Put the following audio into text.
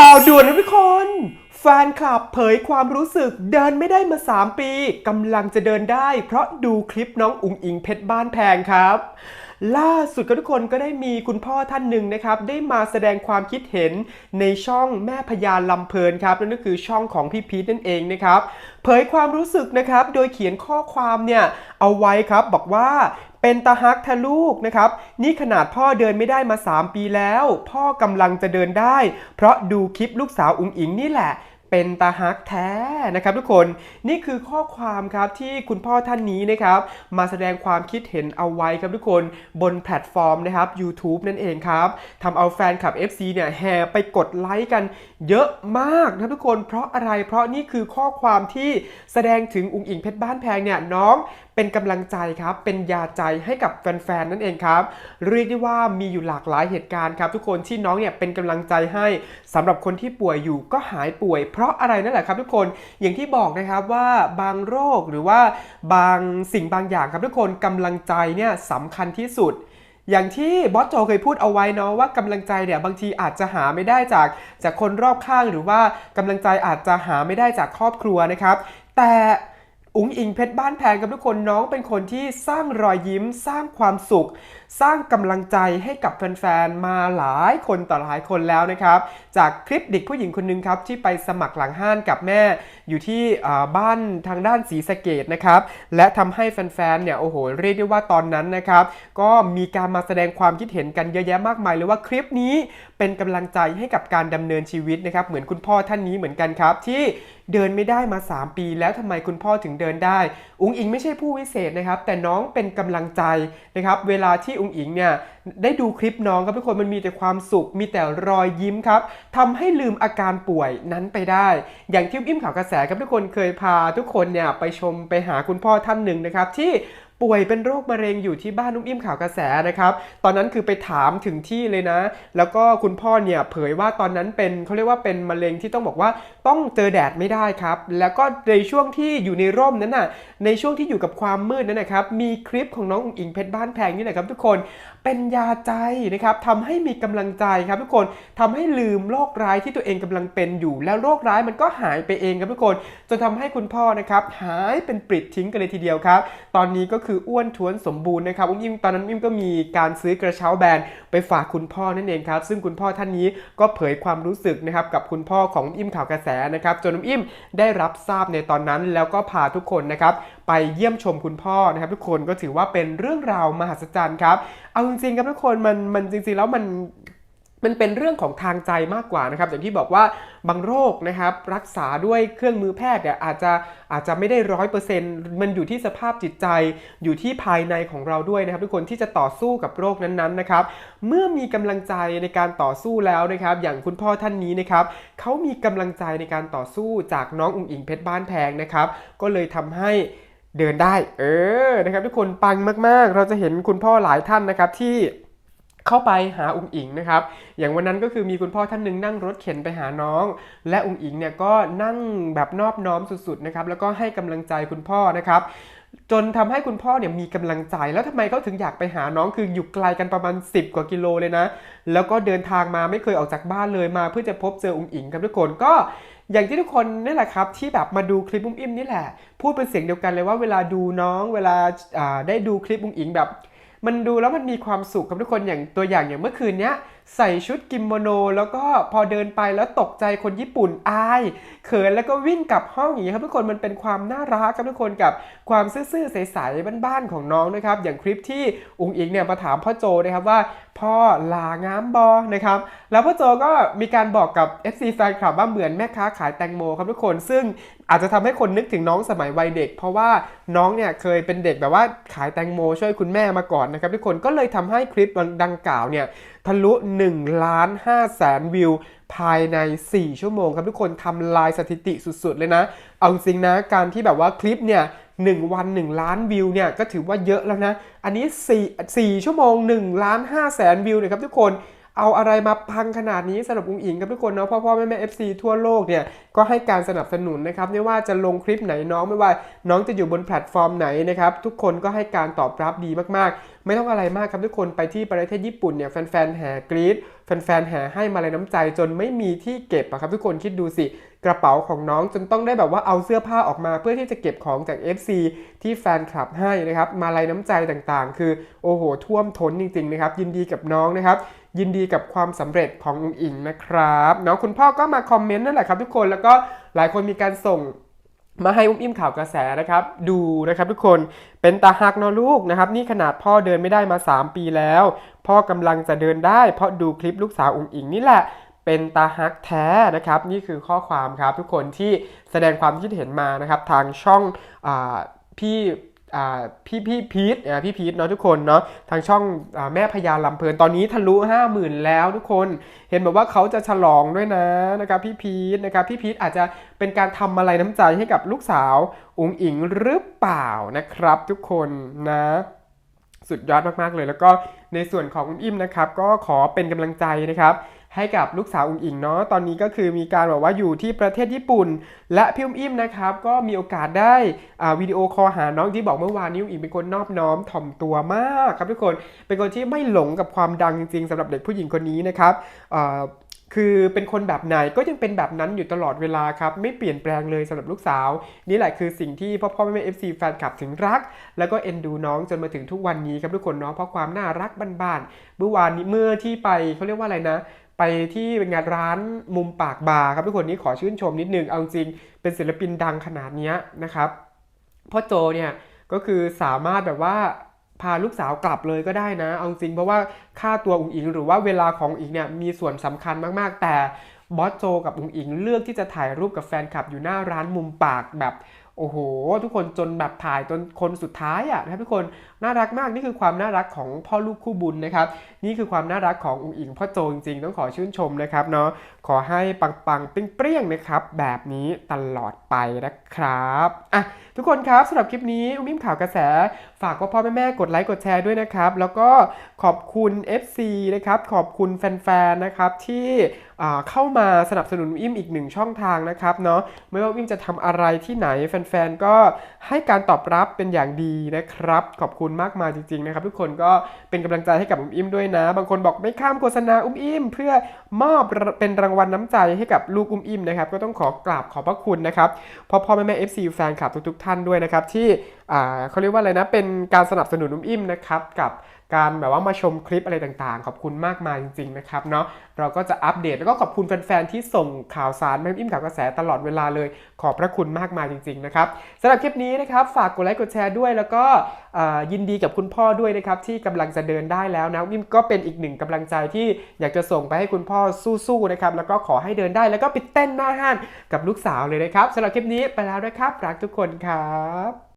ข่าวด่วนนะทุกคน แฟนคลับเผยความรู้สึกเดินไม่ได้มา 3 ปีกำลังจะเดินได้ เพราะดูคลิปน้องอุ๋งอิงเพชรบ้านแพงครับ ล่าสุดก็ทุกคนก็ได้มีคุณพ่อท่านหนึ่งนะครับ ได้มาแสดงความคิดเห็นในช่องแม่พญาลำเพลินครับ นั่นก็คือช่องของพี่พีทนั่นเองนะครับ เผยความรู้สึกนะครับ โดยเขียนข้อความเนี่ยเอาไว้ครับบอกว่า เป็นตาฮักทะลูกนะครับ นี่ขนาดพ่อเดินไม่ได้มา 3 ปีแล้ว พ่อกำลังจะเดินได้ เพราะดูคลิปลูกสาวอุ๋งอิงนี่แหละเป็นตาฮักแท้นะครับทุกคนนี่คือข้อความครับที่คุณพ่อท่านนี้นะครับ มาแสดงความคิดเห็นเอาไว้ครับทุกคนบนแพลตฟอร์มนะครับ YouTube นั่นเองครับทำเอาแฟนคลับ FC เนี่ยแห่ไปกดไลค์กันเยอะมากนะทุกคน เพราะอะไรเพราะนี่คือข้อความที่แสดงถึงอุ๋งอิงเพชรบ้านแพงเนี่ยน้อง เป็นกำลังใจครับ เป็นยาใจให้กับแฟนๆนั่นเองครับ เรียกได้ว่ามีอยู่หลากหลายเหตุการณ์ครับ ทุกคนที่น้องเนี่ยเป็นกำลังใจให้สำหรับคนที่ป่วยอยู่ก็หายป่วย เพราะอะไรนั่นแหละครับ ทุกคนอย่างที่บอกนะครับว่าบางโรคหรือว่าบางสิ่งบางอย่างครับทุกคนกำลังใจเนี่ยสำคัญที่สุดอย่างที่บอสโจเคยพูดเอาไว้เนาะว่ากำลังใจเนี่ยบางทีอาจจะหาไม่ได้จากจากคนรอบข้าง หรือว่ากำลังใจอาจจะหาไม่ได้จากครอบครัวนะครับ แต่ อุ๋งอิงเพชรบ้านแพงกับทุกคนน้องเป็นคนที่สร้างรอยยิ้มสร้างความสุขสร้างกำลังใจให้กับแฟนๆ มาหลายคนต่อหลายคนแล้วนะครับ จากคลิปเด็กผู้หญิงคนหนึงครับที่ไปสมัครหลังห้านกับแม่ อยู่ที่บ้านทางด้านศรีสะเกดนะครับ และทำให้แฟนๆ เนี่ยโอ้โหเรียกได้ว่าตอนนั้นนะครับ ก็มีการมาแสดงความคิดเห็นกันเยอะแยะมากมายเลยว่าคลิปนี้เป็นกำลังใจให้กับการดำเนินชีวิตนะครับ เหมือนคุณพ่อท่านนี้เหมือนกันครับที่เดินไม่ได้มา 3 ปี แล้วทำไมคุณพ่อถึงเดินได้ อุ๋งอิงไม่ใช่ผู้วิเศษนะครับ แต่น้องเป็นกำลังใจนะครับ เวลาที่อุ๋งอิงเนี่ยได้ดูคลิปน้องครับทุกคนมันมีแต่ความสุข มีแต่รอยยิ้มครับทำให้ลืมอาการป่วยนั้นไปได้ อย่างที่อิ่มข่าวกระแสครับทุกคนเคยพาทุกคนเนี่ยไปชมไปหาคุณพ่อท่านหนึ่งนะครับที่ ป่วยเป็นโรคมะเร็งอยู่ที่บ้านนุ่มอิ่มข่าวกระแสนะครับ ตอนนั้นคือไปถามถึงที่เลยนะ แล้วก็คุณพ่อเนี่ยเผยว่าตอนนั้นเป็นเขาเรียกว่าเป็นมะเร็งที่ต้องบอกว่าต้องเจอแดดไม่ได้ครับ แล้วก็ในช่วงที่อยู่ในร่มนั้นน่ะ ในช่วงที่อยู่กับความมืดนั้นนะครับ มีคลิปของน้องอุ๋งอิงเพชรบ้านแพงนี่แหละครับ ทุกคน เป็นยาใจนะครับทำให้มีกำลังใจครับทุกคนทำให้ลืมโรคร้ายที่ตัวเองกำลังเป็นอยู่ แล้วโรคร้ายมันก็หายไปเองครับทุกคน จนทำให้คุณพ่อนะครับหายเป็นปลิดทิ้งกันเลยทีเดียวครับ ตอนนี้ก็คืออ้วนท้วนสมบูรณ์นะครับอุ้มอิ่มตอนนั้นอิมก็มีการซื้อกระเช้าแบรนด์ไปฝากคุณพ่อนั่นเองครับ ซึ่งคุณพ่อท่านนี้ก็เผยความรู้สึกนะครับกับคุณพ่อของอิ่มข่าวกระแสนะครับจนอุ้มอิมได้รับทราบในตอนนั้น แล้วก็พาทุกคนนะครับไปเยี่ยมชมคุณพ่อนะครับ ทุกคนก็ถือว่าเป็นเรื่องราวมหัศจรรย์ครับเอาจริงๆครับทุกคนมันมันจริงๆแล้วมัน มันเป็นเรื่องของทางใจมากกว่านะครับอย่างที่บอกว่าบางโรคนะครับรักษาด้วยเครื่องมือแพทย์เนี่ยอาจจะอาจจะไม่ได้ร้อยเปอร์เซ็นต์มันอยู่ที่สภาพจิตใจอยู่ที่ภายในของเราด้วยนะครับ ทุกคนที่จะต่อสู้กับโรคนั้นๆนะครับเมื่อมีกำลังใจในการต่อสู้แล้วนะครับ อย่างคุณพ่อท่านนี้นะครับเขามีกำลังใจในการต่อสู้จากน้องอุ๋งอิงเพชรบ้านแพงนะครับก็เลยทำให้เดินได้ เออนะครับ ทุกคนปังมากๆ เราจะเห็นคุณพ่อหลายท่านนะครับที่ เข้าไปหาอุ๋งอิงนะครับ อย่างวันนั้นก็คือมีคุณพ่อท่านหนึ่งนั่งรถเข็นไปหาน้อง และอุ๋งอิงเนี่ยก็นั่งแบบนอบน้อมสุดๆนะครับ แล้วก็ให้กำลังใจคุณพ่อนะครับจนทำให้คุณพ่อเนี่ยมีกำลังใจแล้วทำไมเขาถึงอยากไปหาน้องคืออยู่ไกลกันประมาณ 10 กว่ากิโลเลยนะ แล้วก็เดินทางมาไม่เคยออกจากบ้านเลยมา เพื่อจะพบเจออุ๋งอิงครับทุกคนก็อย่างที่ทุกคนนี่แหละครับที่แบบมาดูคลิปอุ้มอิ่มนี่แหละ พูดเป็นเสียงเดียวกันเลยว่าเวลาดูน้องเวลาอ่าได้ดูคลิปอุ้งอิงแบบ มันดูแล้วมันมีความสุขครับทุกคนอย่างตัวอย่างอย่างเมื่อคืนเนี้ย ใส่ชุดกิโมโน แล้วก็พอเดินไปแล้วตกใจคนญี่ปุ่นอายเขินแล้วก็วิ่งกลับห้องอย่างนี้ครับทุกคนมันเป็นความน่ารักครับทุกคนกับความซื่อๆใสๆบ้านๆของน้องนะครับ อย่างคลิปที่อุงอิงเนี่ยมาถามพ่อโจนะครับว่าพ่อลางามบอนะครับแล้วพ่อโจก็มีการบอกกับ FC แฟนคลับว่าเหมือนแม่ค้าขายแตงโมครับทุกคนซึ่งอาจจะทำให้คนนึกถึงน้องสมัยวัยเด็ก เพราะว่าน้องเนี่ยเคยเป็นเด็กแบบว่าขายแตงโมช่วยคุณแม่มาก่อนนะครับทุกคนก็เลยทำให้คลิปดังกล่าวเนี่ย ทะลุ1ล้าน5แสนวิว ภายใน 4 ชั่วโมงครับทุกคนทำลายสถิติสุดๆเลยนะ เอาจริงนะ การที่แบบว่าคลิปเนี่ย1วัน 1 ล้านวิวเนี่ยก็ถือว่าเยอะแล้วนะ อันนี้ 4 4 ชั่วโมง1ล้าน5แสนวิวนะครับทุกคน เอาอะไรมาพังขนาดนี้สำหรับอุ้งอิงกับทุกคนเนาะพ่อพ่อแม่แม่เอฟซีทั่วโลกเนี่ยก็ให้การสนับสนุนนะครับไม่ว่าจะลงคลิปไหนน้องไม่ว่าน้องจะอยู่บนแพลตฟอร์มไหนนะครับทุกคนก็ให้การตอบรับดีมากๆ ไม่ต้องอะไรมากครับทุกคนไปที่ประเทศญี่ปุ่นเนี่ยแฟนๆแห่กรี๊ดแฟนๆแห่ให้มาลัยน้ำใจจนไม่มีที่เก็บอะครับทุกคนคิดดูสิ กระเป๋าของน้องจนต้องได้แบบว่าเอาเสื้อผ้าออกมา เพื่อที่จะเก็บของจาก FC ที่แฟนคลับให้นะครับ มาลัยน้ำใจต่างๆ คือโอ้โหท่วมท้นจริงๆนะครับยินดีกับน้องนะครับยินดีกับความสำเร็จของอุงอิงนะครับเนาะคุณพ่อก็มาคอมเมนต์นั่นแหละครับทุกคนแล้วก็หลายคนมีการส่งมาให้อุ้มอิ่มข่าวกระแสนะครับ ดูนะครับทุกคนเป็นตาหักเนอะลูกนะครับ นี่ขนาดพ่อเดินไม่ได้มา 3 ปีแล้ว พ่อกำลังจะเดินได้ เพราะดูคลิปลูกสาวอุ้งอิงนี่แหละ เป็นตาฮักแท้นะครับ นี่คือข้อความครับทุกคนที่แสดงความคิดเห็นมานะครับ ทางช่องอพี่พี่พี่พีทพี่พีทเนาะทุกคนเนาะทางช่องอแม่พญาลำเพลินตอนนี้ทะลุ 50,000 แล้วทุกคนเห็นบอกว่าเขาจะฉลองด้วยนะนะครับพี่พีทนะครับพี่พีทอาจจะเป็นการทำอะไรน้ำใจให้กับลูกสาวอุงอิงหรือเปล่านะครับทุกคนนะสุดยอดมากๆเลย แล้วก็ในส่วนของอุ้มอิ่มนะครับ ก็ขอเป็นกำลังใจนะครับ ให้กับลูกสาวอุงอิงเนาะตอนนี้ก็คือมีการแบบว่าอยู่ที่ประเทศญี่ปุ่น และพี่อุ้มอิ่มนะครับก็มีโอกาสได้อ่าวิดีโอคอลหาน้องที่บอกเมื่อวานนี้อุงอิงเป็นคนนอบน้อมถ่อมตัวมากครับทุกคนเป็นคนที่ไม่หลงกับความดังจริงๆสำหรับเด็กผู้หญิงคนนี้นะครับคือเป็นคนแบบไหนก็ยังเป็นแบบนั้นอยู่ตลอดเวลาครับ ไม่เปลี่ยนแปลงเลยสำหรับลูกสาว นี่แหละคือสิ่งที่พ่อพ่อแม่เอฟซีแฟนคลับถึงรัก แล้วก็เอ็นดูน้องจนมาถึงทุกวันนี้ครับทุกคนเนาะเพราะความน่ารักบ้านๆเมื่อวานนี้เมื่อที่ไปเขาเรียกว่าอะไรนะ ไปที่เป็นงานร้านมุมปากบาร์ครับทุกคนนี้ขอชื่นชมนิดนึงเอาจริงเป็นศิลปินดังขนาดนี้นะครับพ่อโจเนี่ยก็คือสามารถแบบว่าพาลูกสาวกลับเลยก็ได้นะ เอาจริงเพราะว่าค่าตัวอุ๋งอิง หรือว่าเวลาของอุ๋งอิงเนี่ยมีส่วนสำคัญมากๆ แต่บอสโจกับอุ๋งอิงเลือกที่จะถ่ายรูปกับแฟนคลับอยู่หน้าร้านมุมปากแบบ โอ้โห ทุกคนจนแบบถ่ายจนคนสุดท้ายอะนะครับทุกคนน่ารักมากนี่คือความน่ารักของพ่อลูกคู่บุญนะครับ นี่คือความน่ารักของอุ๋งอิงพ่อโจจริงๆ ต้องขอชื่นชมนะครับเนาะขอให้ปังๆเปรี้ยงๆนะครับ แบบนี้ตลอดไปนะครับอะทุกคนครับสำหรับคลิปนี้อุ้มอิ่มข่าวกระแส ฝากพ่อพ่อแม่แม่ๆกดไลค์กดแชร์ด้วยนะครับ แล้วก็ขอบคุณ FC นะครับขอบคุณแฟนๆนะครับที่เข้ามาสนับสนุนอิ่มอีกหนึ่งช่องทางนะครับเนาะไม่ว่าอิ่มจะทำอะไรที่ไหนแฟนๆ ก็ให้การตอบรับเป็นอย่างดีนะครับ ขอบคุณมากมายจริงๆนะครับ ทุกคนก็เป็นกำลังใจให้กับอุ้มอิ่มด้วยนะ บางคนบอกไม่ข้ามโฆษณาอุ้มอิ่มเพื่อมอบเป็นรางวัลน้ำใจให้กับลูกอุ้มอิ่มนะครับ ก็ต้องขอกราบขอบพระคุณนะครับพ่อพ่อแม่แม่เอฟซีแฟนคลับทุกๆ ท่านด้วยนะครับที่เขาเรียกว่าอะไรนะ เป็นการสนับสนุนนุ่มอิ่มนะครับ กับการแบบว่ามาชมคลิปอะไรต่างๆ ขอบคุณมากมายจริงๆนะครับเนาะเราก็จะอัปเดตแล้วก็ขอบคุณแฟนๆที่ส่งข่าวสารมาอิ่มกับกระแสตลอดเวลาเลย ขอบพระคุณมากมายจริงๆนะครับสำหรับคลิปนี้นะครับฝากกดไลค์กดแชร์ด้วย แล้วก็ยินดีกับคุณพ่อด้วยนะครับที่กำลังจะเดินได้แล้วนะอิ่มก็เป็นอีกหนึ่งกำลังใจที่อยากจะส่งไปให้คุณพ่อสู้ๆนะครับแล้วก็ขอให้เดินได้แล้วก็ไปเต้นหน้าห้านกับลูกสาวเลยนะครับสำหรับคลิปนี้ไปแล้วนะครับรักทุกคนครับ